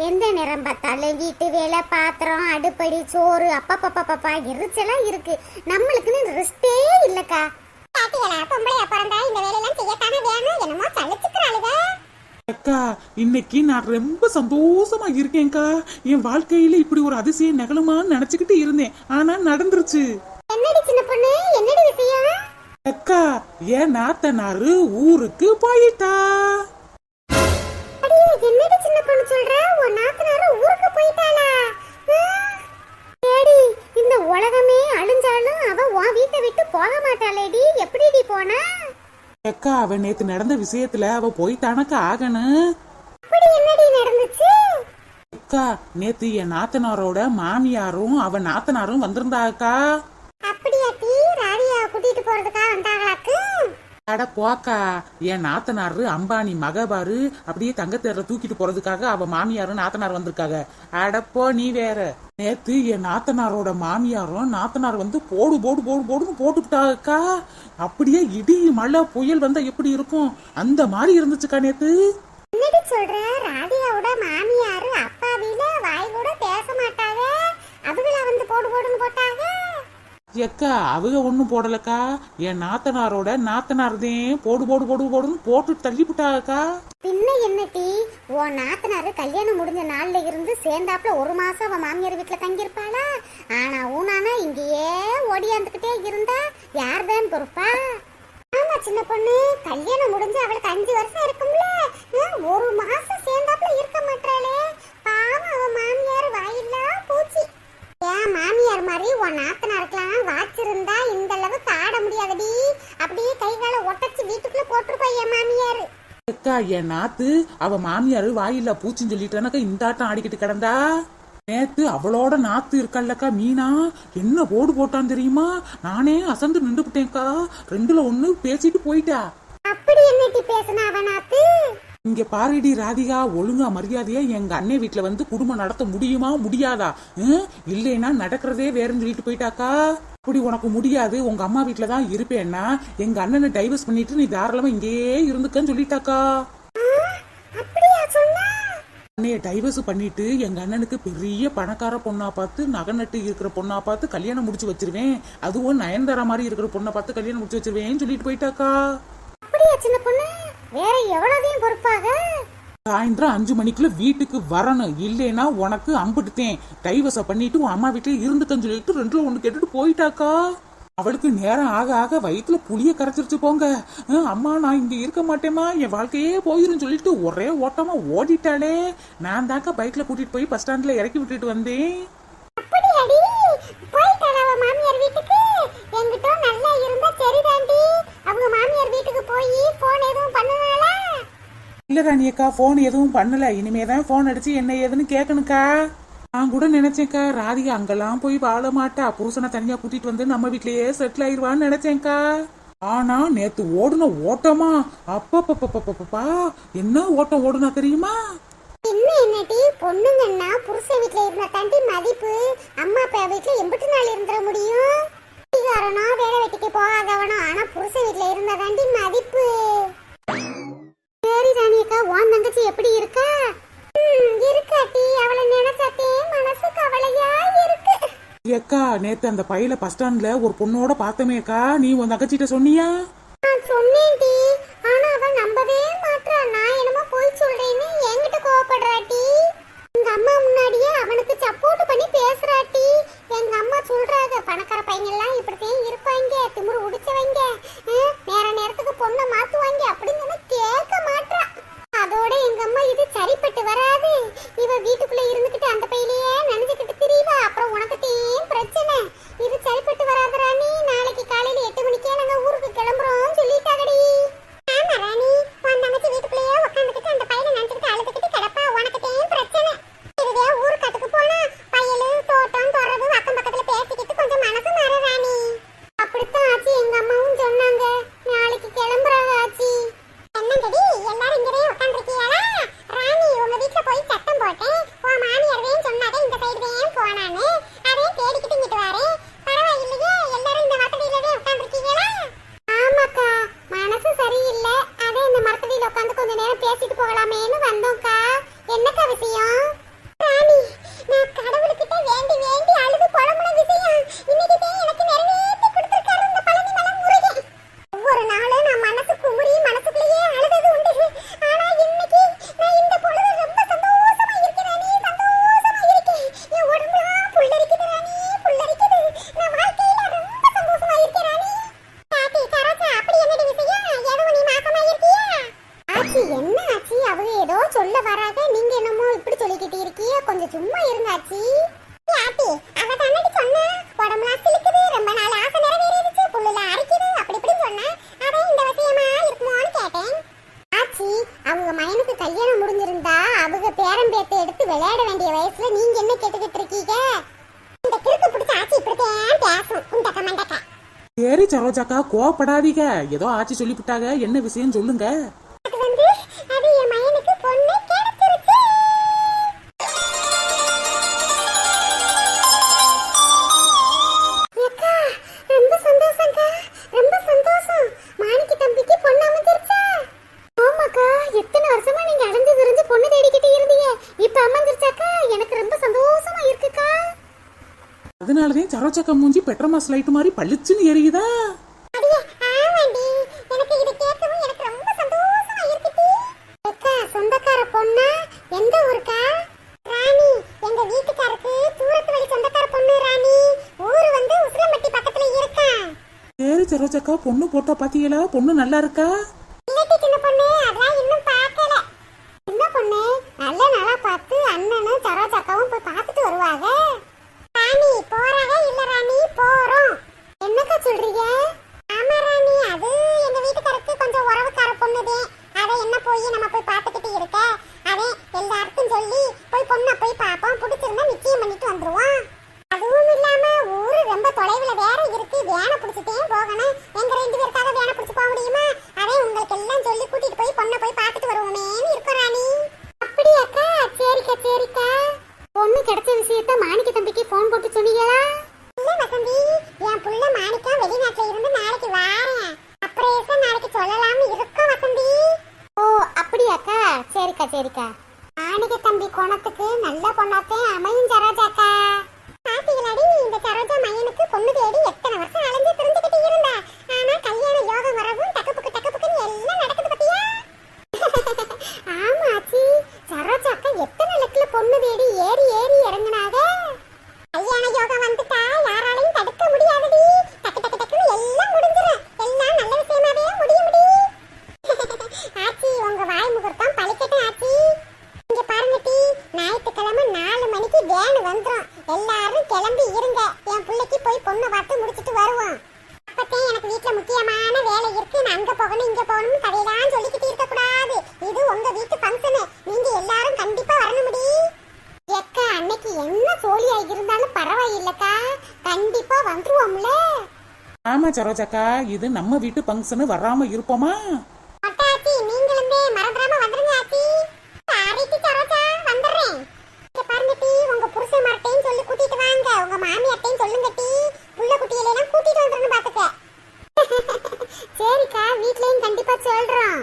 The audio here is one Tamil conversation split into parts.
எந்த நேரம் பார்த்தாலும் வீட்டு வேலை பாத்திரம் அடுப்படி சோறு அப்பப்பப்பப்பா எரிச்சலா இருக்கு. நம்மளுக்குன்னு இன்னைக்கு நான் ரொம்ப சந்தோஷமா இருக்கேன்க்கா. என் வாழ்க்கையில இப்படி ஒரு அதிசயம் நிகழுமான்னு நினைச்சுக்கிட்டு இருந்தேன். ஆனா நடந்துருச்சு. என்னடி சின்ன பொண்ணு? என்னடி விஷயம்? அக்கா என் நாத்தனாரு ஊருக்கு போயிட்டா. என்னடி சின்ன பொண்ணு சொல்ற? உன் நாத்தனாரு ஊருக்கு போயிட்டாளா? ஏடி இந்த உலகமே அழிஞ்சாலும் அவ உன் வீட்டை விட்டு போக மாட்டாளேடி. எப்படிடி போனா? அக்கா அவ நேத்து நடந்த விஷயத்துல அவ போயிட்டானக்கா ஆகணும். அக்கா நேத்து என் நாத்தனாரோட மாமியாரும் அவ நாத்தனாரும் வந்திருந்தாக்கா அப்படியாட்டி ராதியா கூட்டிட்டு போறதுக்கா வந்தாங்களாக்கு? அட போக்கா என் நாத்தனாரு அம்பானி மகபாரு அப்படியே தங்கத்தேர தூக்கிட்டு போறதுக்காக அவ மாமியாரும் நாத்தனார் வந்திருக்காங்க. அடப்போ நீ வேற. நேத்து என் நாத்தனாரோட மாமியாரும் நாத்தனார் வந்து போடு போடு போடு போடுன்னு போட்டுக்கிட்டாக்கா அப்படியே இடி மழை புயல் வந்தா எப்படி இருக்கும்? அந்த மாதிரி இருந்துச்சுக்கா நேத்து. என்னடி சொல்ற? ராதிகாவோட மாமியாரு அப்பாவில வாய் கூட பேச மாட்டாங்க. அவங்கள வந்து போடு போடுன்னு போட்டாங்க. எக்கா அவங்க ஒண்ணும் போடலக்கா. என் நாத்தனாரோட நாத்தனார்தேன் போடு போடு போடு போடுன்னு போட்டு தள்ளிவிட்டாக்கா பின்ன என்னடி உன் நாத்தனாரு கல்யாணம் முடிஞ்ச நாள்ல இருந்து சேர்ந்தாப்புல ஒரு மாசம் அவன் மாமியார் வீட்டுல தங்கியிருப்பாளா? ஆனா ஊனானா இங்கேயே ஓடியாந்துக்கிட்டே இருந்தா யார்தான் பொறுப்பா? ஆமா சின்ன பொண்ணு. கல்யாணம் முடிஞ்சு அவளுக்கு அஞ்சு வருஷம் இருக்கும்ல. ஒரு மாசம் சேர்ந்தாப்புல இருக்க மாட்டாளே. பாவம் அவன் மாமியார் வாயில்லா பூச்சி. ஏன் மாமியார் மாதிரி உன் நாத்தனாருக்கெல்லாம் வாச்சிருந்தா இந்த அளவுக்கு ஆட முடியாதடி. அப்படியே கை காலை ஒட்டச்சு வீட்டுக்குள்ள போட்டிருப்பா என் மாமியார். அக்கா என் நாத்து அவ மாமியாரு வாயில பூச்சின்னு சொல்லிட்டானக்கா இந்த ஆட்டம் ஆடிக்கிட்டு கிடந்தா? நேத்து அவளோட நாத்து இருக்கல்லக்கா மீனா. என்ன போடு போட்டான் தெரியுமா? நானே அசந்து நின்றுபிட்டேன்க்கா. ரெண்டுல ஒண்ணு பேசிட்டு போயிட்டா. அப்படி என்னட்டி பேசுனா அவனாத்து இங்க பாருடி ராதிகா ஒழுங்கா மரியாதையா எங்க அண்ணன் வீட்டுல வந்து குடும்பம் நடத்த முடியுமா முடியாதா? இல்லைன்னா நடக்கிறதே வேறன்னு சொல்லிட்டு போயிட்டாக்கா? அப்படி உனக்கு முடியாது உங்க அம்மா வீட்டுல தான் இருப்பேன்னா எங்க அண்ணனை டைவர்ஸ் பண்ணிட்டு நீ தாராளமா இங்கேயே இருந்துக்கன்னு சொல்லிட்டாக்கா? அண்ணைய டைவர்ஸ் பண்ணிட்டு எங்க அண்ணனுக்கு பெரிய பணக்கார பொண்ணா பார்த்து நகை நட்டு இருக்கிற பொண்ணா பார்த்து கல்யாணம் முடிச்சு வச்சிருவேன். அதுவும் நயன்தாரா மாதிரி இருக்கிற பொண்ணை பார்த்து கல்யாணம் முடிச்சு வச்சிருவேன்னு சொல்லிட்டு போயிட்டாக்கா? அப்படியா சின்ன பொண்ணு? வேற எவ்வளவுதையும் பொறுப்பாக? சாயந்தரம் அஞ்சு மணிக்குள்ள வீட்டுக்கு வரணும். இல்லைன்னா உனக்கு அம்பிட்டுத்தேன். டைவர்ஸ பண்ணிட்டு உன் அம்மா வீட்டுல இருந்துக்கன்னு சொல்லிட்டு ரெண்டுல ஒண்ணு கேட்டுட்டு போயிட்டாக்கா. அவளுக்கு நேரம் ஆக ஆக வயிற்றுல புளிய கரைச்சிருச்சு போங்க. அம்மா நான் இங்க இருக்க மாட்டேமா என் வாழ்க்கையே போயிரும் சொல்லிட்டு ஒரே ஓட்டமா ஓடிட்டாளே. நான் தாக்கா பைக்ல கூட்டிட்டு போய் பஸ் ஸ்டாண்ட்ல இறக்கி விட்டுட்டு வந்தேன் அப்படியாடி போயிட்டாளா அவ மாமியார் வீட்டுக்கு என்கிட்ட நல்லா இருந்தா சரிதாண்டி அவங்க மாமியார் வீட்டுக்கு போய் போன் எதுவும் பண்ணுனாளா இல்ல ராணியக்கா போன் எதுவும் பண்ணல. இனிமேதான் போன் அடிச்சு என்ன ஏதுன்னு கேட்கணுக்கா நான் கூட நினைச்சேன்க்கா ராதிகா அங்கெல்லாம் போய் வாழ மாட்டா. புருஷனை தனியா கூட்டிட்டு வந்து நம்ம வீட்லயே செட்டில் ஆயிருவான்னு நினைச்சேன்க்கா. ஆனா நேத்து ஓடுன ஓட்டமா. அப்பப்பப்பப்பப்பா என்ன ஓட்டம் ஓடுனா தெரியுமா? என்ன என்னடி? பொண்ணுங்கன்னா புருஷ வீட்ல இருந்தா தாண்டி மதிப்பு. அம்மா அப்பா வீட்ல எம்பிட்டு நாள் இருந்துட முடியும். நேத்து அந்த பையில பஸ் ஸ்டாண்ட்ல ஒரு பொண்ணோட பார்த்தமேக்கா நீ உன் தங்கச்சிட்ட சொன்னியா? ஏறி சரோஜாக்கா கோவப்படாதீங்க. ஏதோ ஆச்சு சொல்லிவிட்டாங்க. என்ன விஷயம் சொல்லுங்க. அதனாலதான் சரோச்சக்க மூஞ்சி பெட்ரோமாஸ் லைட் மாதிரி பளிச்சுன்னு எரியுதா? சொந்தக்கார பொண்ணா? எந்த ஊருக்கா? ராணி எங்க வீட்டுக்காருக்கு தூரத்து சொந்தக்கார பொண்ணு ராணி. ஊரு வந்து உசிலம்பட்டி பக்கத்துல இருக்கா? சரி சரோஜக்கா பொண்ணு போட்டோ பாத்தீங்களா? பொண்ணு நல்லா இருக்கா? இல்லாட்டி சின்ன பொண்ணு அதெல்லாம் இன்னும் பார்க்கல. சின்ன பொண்ணு நல்ல நல்லா பார்த்து அண்ணனும் சரோஜக்காவும் போய் பார்த்துட்டு வருவாங்க. ஃபங்க்ஷன் அங்க போகணும் இங்க போகணும் கதையெல்லாம் சொல்லிக்கிட்டு இருக்க கூடாது இது உங்க வீட்டு ஃபங்க்ஷன் நீங்க எல்லாரும் கண்டிப்பா வரணும் முடி. எக்கா அன்னைக்கு என்ன சோழியா இருந்தாலும் பரவாயில்லக்கா. கண்டிப்பா வந்துருவோம்ல. ஆமா சரோஜாக்கா இது நம்ம வீட்டு ஃபங்க்ஷனு வராம இருப்போமா? வீட்லயும் கண்டிப்பா சொல்றோம்.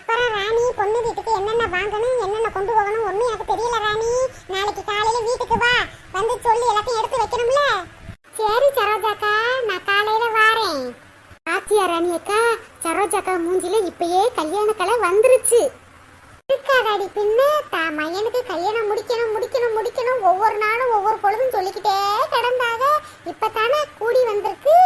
அப்புறம் ராணி பொண்ணு வீட்டுக்கு என்னென்ன வாங்கணும் என்னென்ன கொண்டு போகணும் ஒண்ணு எனக்கு தெரியல ராணி. நாளைக்கு காலையில வீட்டுக்கு வா. வந்து சொல்லி எல்லாத்தையும் எடுத்து வைக்கணும்ல? சரி சரோஜாக்கா நான் காலையில வாரேன். ஆத்தியா ராணி அக்கா சரோஜாக்கா மூஞ்சில இப்பயே கல்யாண கலை வந்துருச்சு. இருக்காதாடி பின்ன? தான் மையனுக்கு கல்யாணம் முடிக்கணும் முடிக்கணும் முடிக்கணும். ஒவ்வொரு நாளும் ஒவ்வொரு பொழுதும் சொல்லிக்கிட்டே கிடந்தாக இப்ப தானே கூடி வந்திருக்கு.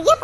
я